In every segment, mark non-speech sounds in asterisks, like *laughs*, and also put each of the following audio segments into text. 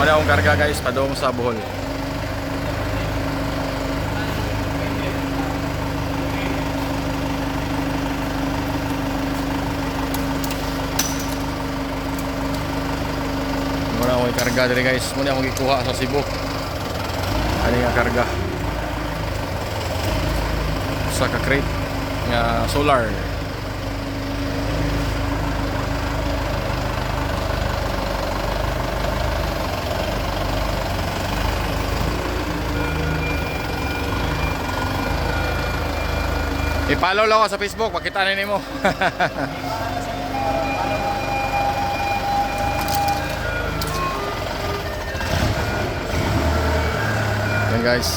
Muna akong karga guys, padong sa Bohol. Muna akong karga diri guys. Muna akong ikuha sa Cebu. Ano nga karga? Sa ka-crate nga solar. I-follow lang ako sa Facebook, makita na mo. *laughs* Yan guys.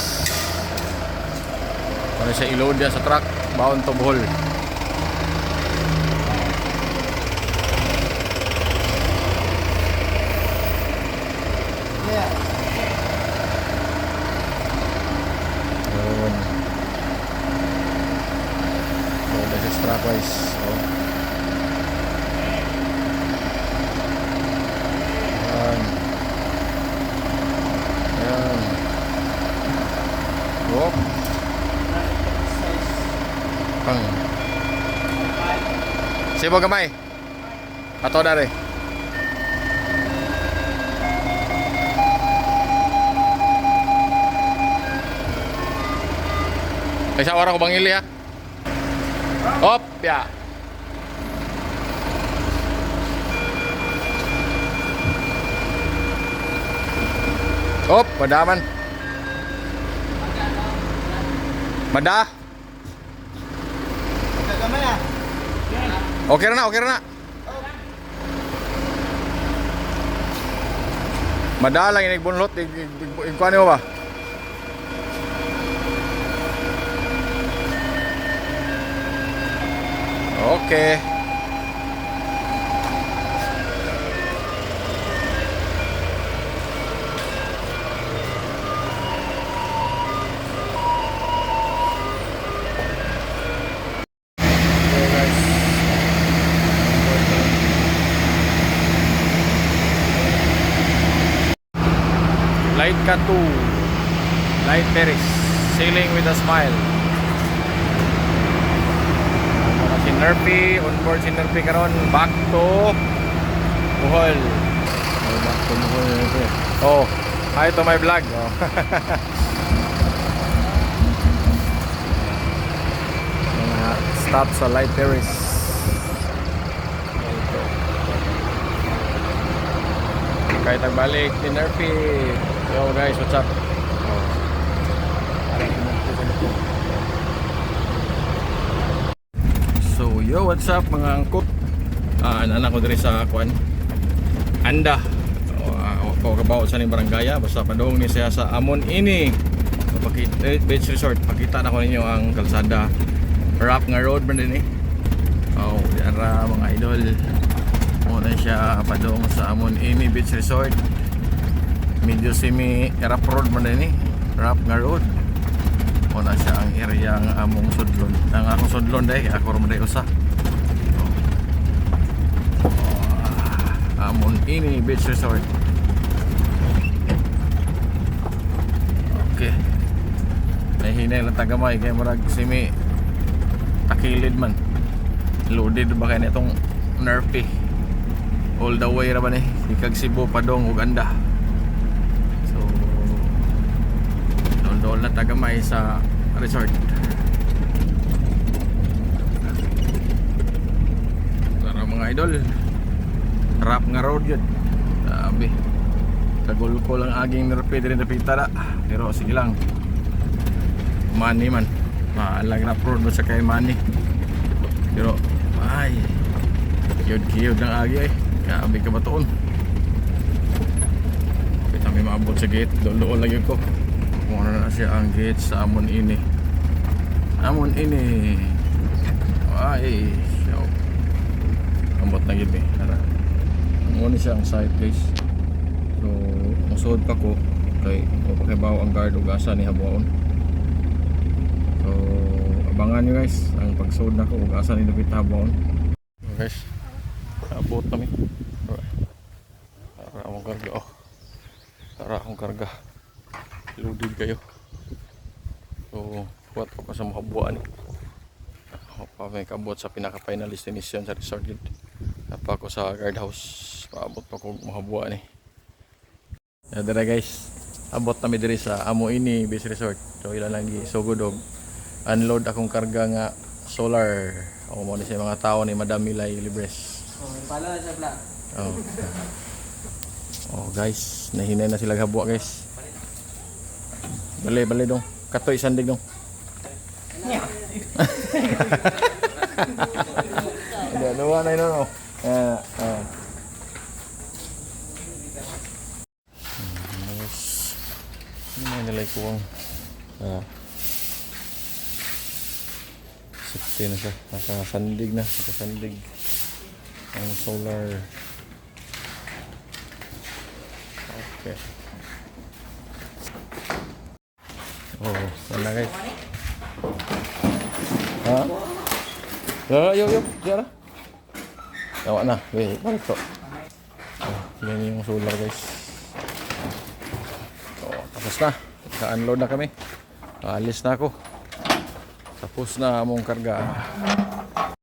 Ano siya i-load sa truck, bound to Bohol. Yun. So, this is truck guys. So, Yan. Yan. Whoop. Pang. Sibo gamay. Ato na rin. Kaysa oras ko bang ili ha? Hop, ya. Hop, madaman. Mada. Kagamay ah. Okay na na, okay na na. Madalang inig bunlot, ikuha mo ba? Okay. Okay guys. Light ka 2 Light Terrace Sailing with a smile. Mga si Nerpy On board si Nerpy karon Back to Bohol oh, Back to Bohol Nerpy. Oh Hi to my vlog oh. *laughs* Stop sa Light Terrace Kahit nagbalik ni Nerfy. Yo guys, what's up? So yo, what's up mga angkot? Ah, anak ko diri sa kuan. Anda. O, uh, kabaw sa ni barangaya basta padung ni siya sa Amon ini. Pakita eh, beach resort. Pakita na ko ninyo ang kalsada. Rap nga road man din eh. Oh, yara mga idol. Muna siya padung sa Amon ini beach resort. Medyo semi rap road man din eh. Rap nga road. Muna siya ang area ng among sudlon. Ang akong sudlon dahil ako rin usa. Oh, Amon ini beach resort. Okay. Nahinay lang tagamay kaya marag simi takilid man. Loaded ba kaya nitong Nerfy? All the way ra ba ni? Ikag Cebu padong Uganda. So doon na tagamay sa resort. Mga idol. Rap nga road yun. Sabi. Kagul ko lang aging nerpe din napita na. Pero sige lang. Money man. Maalag na road sa kay money. Pero ay. Kiyod-kiyod ng agi ay. Grabe ka ba toon? Kita may maabot sa gate. Doon lagi ko. Ano na siya ang gate sa Amon ini. Amon ini. Ay. Ambot na gid eh. Tara. Ang siya ang site guys. So, musuod pa ko kay mapakibaw ang guard ug asa ni habuon. So, abangan nyo guys ang pagsuod na ko ug asa ni David habuon. Guys, abot kami. Para among karga oh. Para akong karga. Loaded kayo. So, kuwat ko pa sa makabuan eh. Ako pa may kabot sa pinaka-final destination sa resort yun. Napa ako sa guardhouse. Paabot pa ko makabuan eh. Yeah, dara guys. Abot na mi diri sa Amo Ini Beach Resort. So ilan lang gi sugod og unload akong karga nga solar. O mo ni sa mga tao ni Madam Milay Libres. Oh, pala sa pla. Oh. Oh guys, nahinay na sila habwa guys. Bali, bali dong. Katoy sandig dong. Ada dua na ino no. Ah, ah. Hmm, Guys. Ano may nilay ko ang ah. Safety na siya. Nakasandig na. Nakasandig. Ang solar. Okay. Oh, wala guys. Ha? Yo, yo, yo. Na. Tawa na. Wait, balik to. Oh, yan yung solar guys. Oh, tapos na. Ka-unload na kami. Alis na ako. Tapos na among karga.